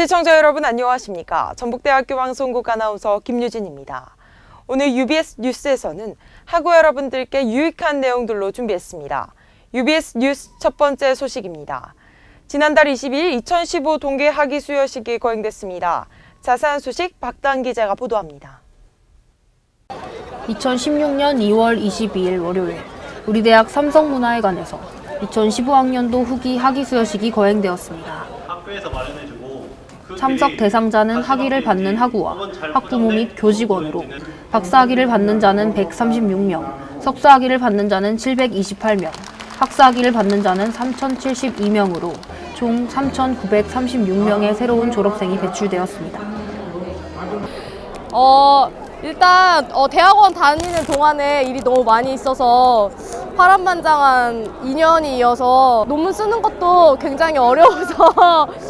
시청자 여러분 안녕하십니까? 전북대학교 방송국 아나운서 김유진입니다. 오늘 UBS 뉴스에서는 학우 여러분들께 유익한 내용들로 준비했습니다. UBS 뉴스 첫 번째 소식입니다. 지난달 22일 2015 동계 학위 수여식이 거행됐습니다. 자세한 소식 박단 기자가 보도합니다. 2016년 2월 22일 월요일 우리 대학 삼성문화회관에서 2015학년도 후기 학위 수여식이 거행되었습니다. 학교에서 마련해주고 그 참석 대상자는 학위를 받는 학우와 잘 학부모 및 교직원으로 박사학위를 받는 자는 136명, 석사학위를 받는 자는 728명, 학사학위를 받는 자는 3,072명으로 총 3,936명의 새로운 졸업생이 배출되었습니다. 어, 일단 어, 대학원 다니는 동안에 일이 너무 많이 있어서 파란만장한 2년이 이어서 논문 쓰는 것도 굉장히 어려워서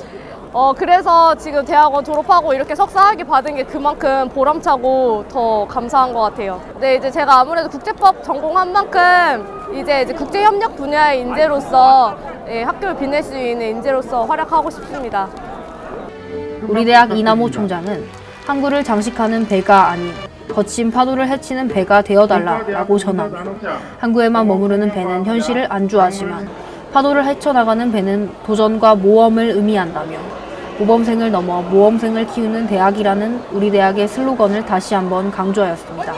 어, 그래서 지금 대학원 졸업하고 이렇게 석사학위 받은 게 그만큼 보람차고 더 감사한 것 같아요. 네, 이제 제가 아무래도 국제법 전공한 만큼 이제, 이제 국제협력 분야의 인재로서 예, 학교를 빛낼 수 있는 인재로서 활약하고 싶습니다. 우리 대학 이남호 총장은 항구를 장식하는 배가 아닌 거친 파도를 헤치는 배가 되어달라라고 전하며 항구에만 머무르는 배는 현실을 안주하지만 파도를 헤쳐나가는 배는 도전과 모험을 의미한다며 모범생을 넘어 모험생을 키우는 대학이라는 우리 대학의 슬로건을 다시 한번 강조하였습니다.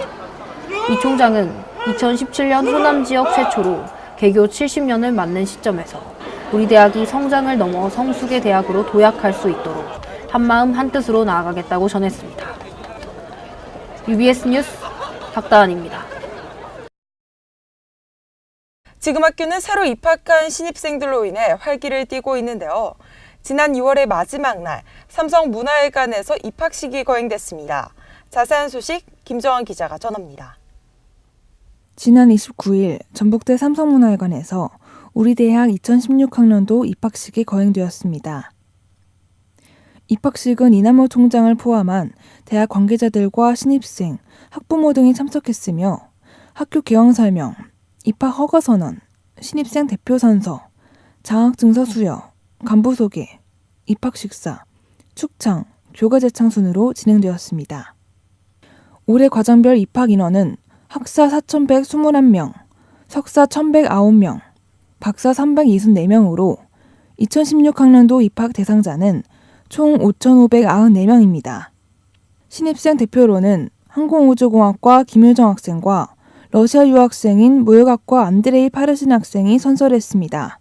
이 총장은 2017년 호남 지역 최초로 개교 70년을 맞는 시점에서 우리 대학이 성장을 넘어 성숙의 대학으로 도약할 수 있도록 한마음 한뜻으로 나아가겠다고 전했습니다. UBS 뉴스 박다은입니다. 지금 학교는 새로 입학한 신입생들로 인해 활기를 띠고 있는데요. 지난 2월의 마지막 날 삼성 문화회관에서 입학식이 거행됐습니다. 자세한 소식 김정환 기자가 전합니다. 지난 29일 전북대 삼성문화회관에서 우리 대학 2016학년도 입학식이 거행되었습니다. 입학식은 이남호 총장을 포함한 대학 관계자들과 신입생, 학부모 등이 참석했으며 학교 개원 설명, 입학 허가 선언, 신입생 대표 선서, 장학 증서 수여, 간부 소개, 입학 식사, 축창, 교과 제창 순으로 진행되었습니다. 올해 과정별 입학 인원은 학사 4,121명, 석사 1,109명, 박사 364명으로 2016학년도 입학 대상자는 총 5,594명입니다. 신입생 대표로는 항공우주공학과 김효정 학생과 러시아 유학생인 무역학과 안드레이 파르신 학생이 선설했습니다.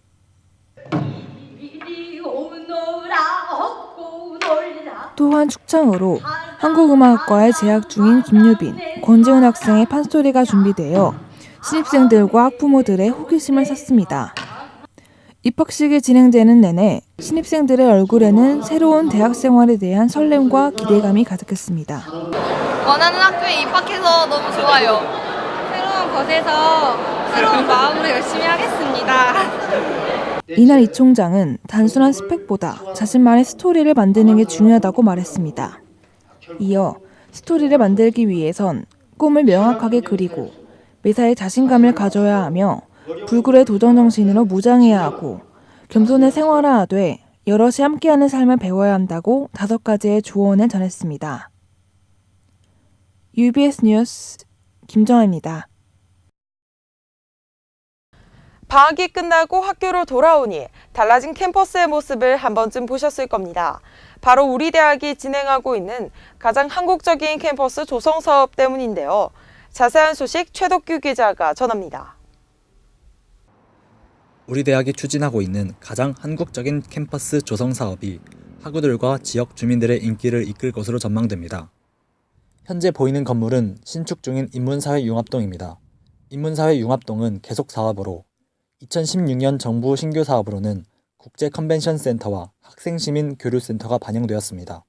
또한 축창으로 한국음악학과에 재학 중인 김유빈, 권지훈 학생의 판소리가 준비되어 신입생들과 학부모들의 호기심을 샀습니다. 입학식이 진행되는 내내 신입생들의 얼굴에는 새로운 대학 생활에 대한 설렘과 기대감이 가득했습니다. 원하는 학교에 입학해서 너무 좋아요. 곳에서 새로운 마음으로 열심히 하겠습니다. 이날 이 총장은 단순한 스펙보다 자신만의 스토리를 만드는 게 중요하다고 말했습니다. 이어 스토리를 만들기 위해선 꿈을 명확하게 그리고 매사에 자신감을 가져야 하며 불굴의 도전 정신으로 무장해야 하고 겸손에 생활화하되 여럿이 함께하는 삶을 배워야 한다고 다섯 가지의 조언을 전했습니다. UBS 뉴스 김정아입니다. 방학이 끝나고 학교로 돌아오니 달라진 캠퍼스의 모습을 한 번쯤 보셨을 겁니다. 바로 우리 대학이 진행하고 있는 가장 한국적인 캠퍼스 조성 사업 때문인데요. 자세한 소식 최덕규 기자가 전합니다. 우리 대학이 추진하고 있는 가장 한국적인 캠퍼스 조성 사업이 학우들과 지역 주민들의 인기를 이끌 것으로 전망됩니다. 현재 보이는 건물은 신축 중인 인문사회 융합동입니다. 인문사회 융합동은 계속 사업으로 2016년 정부 신규 사업으로는 국제 컨벤션 센터와 학생 시민 교류 센터가 반영되었습니다.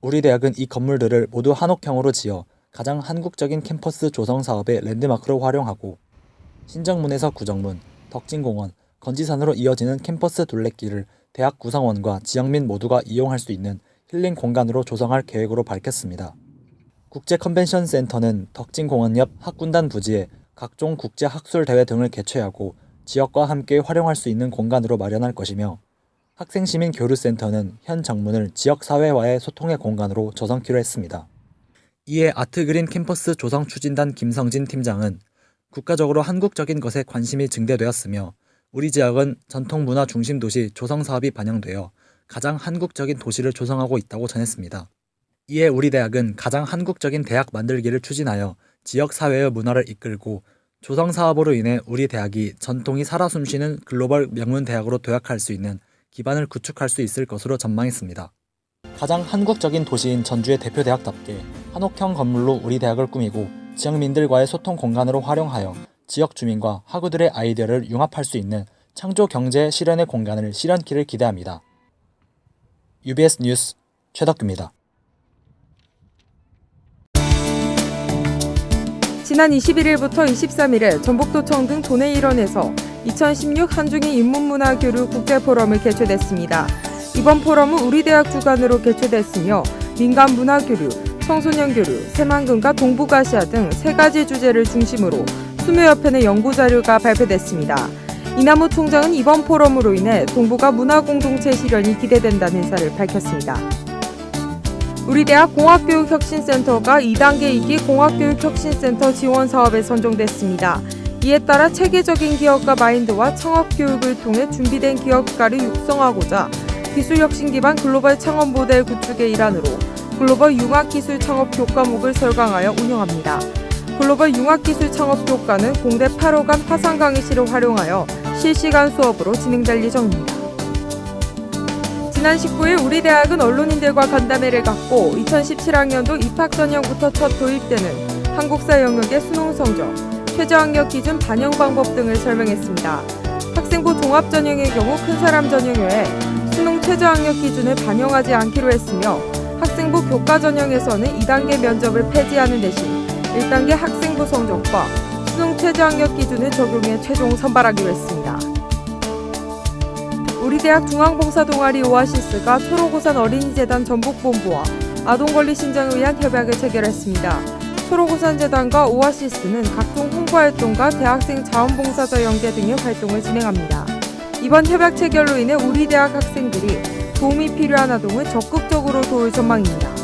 우리 대학은 이 건물들을 모두 한옥형으로 지어 가장 한국적인 캠퍼스 조성 사업의 랜드마크로 활용하고 신정문에서 구정문, 덕진공원, 건지산으로 이어지는 캠퍼스 둘레길을 대학 구성원과 지역민 모두가 이용할 수 있는 힐링 공간으로 조성할 계획으로 밝혔습니다. 국제 컨벤션 센터는 덕진공원 옆 학군단 부지에 각종 국제 학술 대회 등을 개최하고 지역과 함께 활용할 수 있는 공간으로 마련할 것이며 학생시민 교류센터는 현 정문을 지역 사회와의 소통의 공간으로 조성키로 했습니다. 이에 아트그린 캠퍼스 조성 추진단 김성진 팀장은 국가적으로 한국적인 것에 관심이 증대되었으며 우리 지역은 전통 문화 중심 도시 조성 사업이 반영되어 가장 한국적인 도시를 조성하고 있다고 전했습니다. 이에 우리 대학은 가장 한국적인 대학 만들기를 추진하여 지역 사회의 문화를 이끌고 조성 사업으로 인해 우리 대학이 전통이 살아 숨쉬는 글로벌 명문 대학으로 도약할 수 있는 기반을 구축할 수 있을 것으로 전망했습니다. 가장 한국적인 도시인 전주의 대표 대학답게 한옥형 건물로 우리 대학을 꾸미고 지역민들과의 소통 공간으로 활용하여 지역 주민과 학우들의 아이디어를 융합할 수 있는 창조 경제 실현의 공간을 실현키를 기대합니다. UBS 뉴스 최덕규입니다. 지난 21일부터 23일에 전북도청 등 도내 일원에서 2016 한중일 인문문화 교류 국제 포럼을 개최됐습니다. 이번 포럼은 우리 대학 주관으로 개최됐으며 민간 문화 교류, 청소년 교류, 새만금과 동북아시아 등 세 가지 주제를 중심으로 20여 편의 연구 자료가 발표됐습니다. 이남우 총장은 이번 포럼으로 인해 동북아 문화 공동체 실현이 기대된다는 의사를 밝혔습니다. 우리 대학 공학교육혁신센터가 2단계 2기 공학교육혁신센터 지원 사업에 선정됐습니다. 이에 따라 체계적인 기업가 마인드와 창업 교육을 통해 준비된 기업가를 육성하고자 기술혁신 기반 글로벌 창업 모델 구축의 일환으로 글로벌 융합기술 창업 교과목을 설강하여 운영합니다. 글로벌 융합기술 창업 교과는 공대 8호간 화상 강의실을 활용하여 실시간 수업으로 진행될 예정입니다. 지난 19일 우리 대학은 언론인들과 간담회를 갖고 2017학년도 입학 전형부터 첫 도입되는 한국사 영역의 수능 성적, 최저학력 기준 반영 방법 등을 설명했습니다. 학생부 종합 전형의 경우 큰 사람 전형 외에 수능 최저학력 기준을 반영하지 않기로 했으며 학생부 교과 전형에서는 2단계 면접을 폐지하는 대신 1단계 학생부 성적과 수능 최저학력 기준을 적용해 최종 선발하기로 했습니다. 우리 대학 중앙봉사 동아리 오아시스가 초록우산 어린이재단 전북본부와 아동권리 신장을 위한 협약을 체결했습니다. 초록우산재단과 오아시스는 각종 홍보활동과 대학생 자원봉사자 연계 등의 활동을 진행합니다. 이번 협약 체결로 인해 우리 대학 학생들이 도움이 필요한 아동을 적극적으로 도울 전망입니다.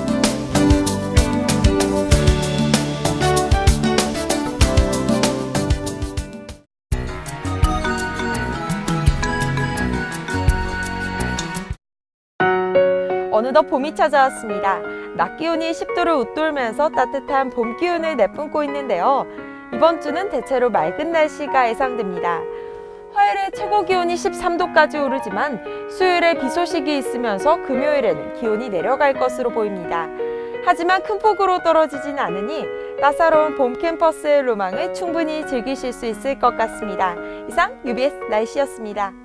어느덧 봄이 찾아왔습니다. 낮 기온이 10도를 웃돌면서 따뜻한 봄 기운을 내뿜고 있는데요. 이번 주는 대체로 맑은 날씨가 예상됩니다. 화요일에 최고 기온이 13도까지 오르지만 수요일에 비 소식이 있으면서 금요일에는 기온이 내려갈 것으로 보입니다. 하지만 큰 폭으로 떨어지진 않으니 따사로운 봄 캠퍼스의 로망을 충분히 즐기실 수 있을 것 같습니다. 이상 UBS 날씨였습니다.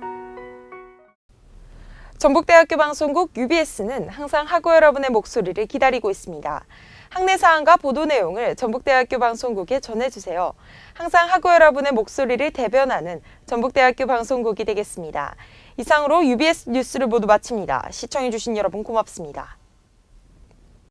전북대학교 방송국 UBS는 항상 학우 여러분의 목소리를 기다리고 있습니다. 학내 사항과 보도 내용을 전북대학교 방송국에 전해주세요. 항상 학우 여러분의 목소리를 대변하는 전북대학교 방송국이 되겠습니다. 이상으로 UBS 뉴스를 모두 마칩니다. 시청해주신 여러분 고맙습니다.